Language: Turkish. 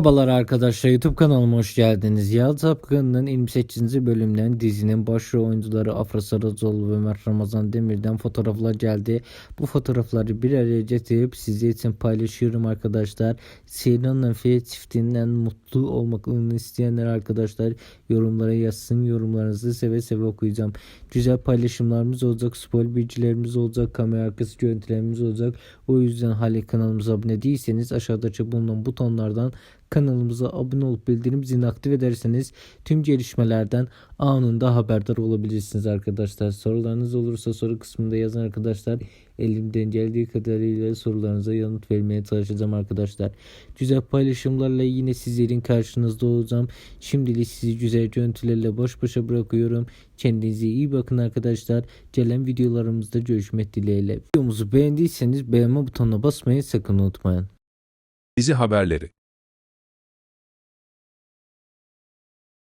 Merhabalar arkadaşlar YouTube kanalıma hoş geldiniz. Yağız Apkın'ın 28. bölümden dizinin başrol oyuncuları Afra Saracoğlu ve Mert Ramazan Demir'den fotoğraflar geldi. Bu fotoğrafları bir araya getirip size için paylaşıyorum arkadaşlar. Seyran Nafiye çiftinden mutlu olmak isteyenler arkadaşlar yorumlara yazsın. Yorumlarınızı seve seve okuyacağım. Güzel paylaşımlarımız olacak, spoil bilgilerimiz olacak, kamera arkası görüntülerimiz olacak. O yüzden hala kanalımıza abone değilseniz aşağıdaki bulunan butonlardan kanalımıza abone olup bildirim zilini aktif ederseniz tüm gelişmelerden anında haberdar olabilirsiniz arkadaşlar. Sorularınız olursa soru kısmında yazın arkadaşlar. Elimden geldiği kadarıyla sorularınıza yanıt vermeye çalışacağım arkadaşlar. Güzel paylaşımlarla yine sizlerin karşınızda olacağım. Şimdilik sizi güzel görüntülerle baş başa bırakıyorum. Kendinize iyi bakın arkadaşlar. Gelen videolarımızda görüşmek dileğiyle. Videomuzu beğendiyseniz beğenme butonuna basmayı sakın unutmayın. Dizi haberleri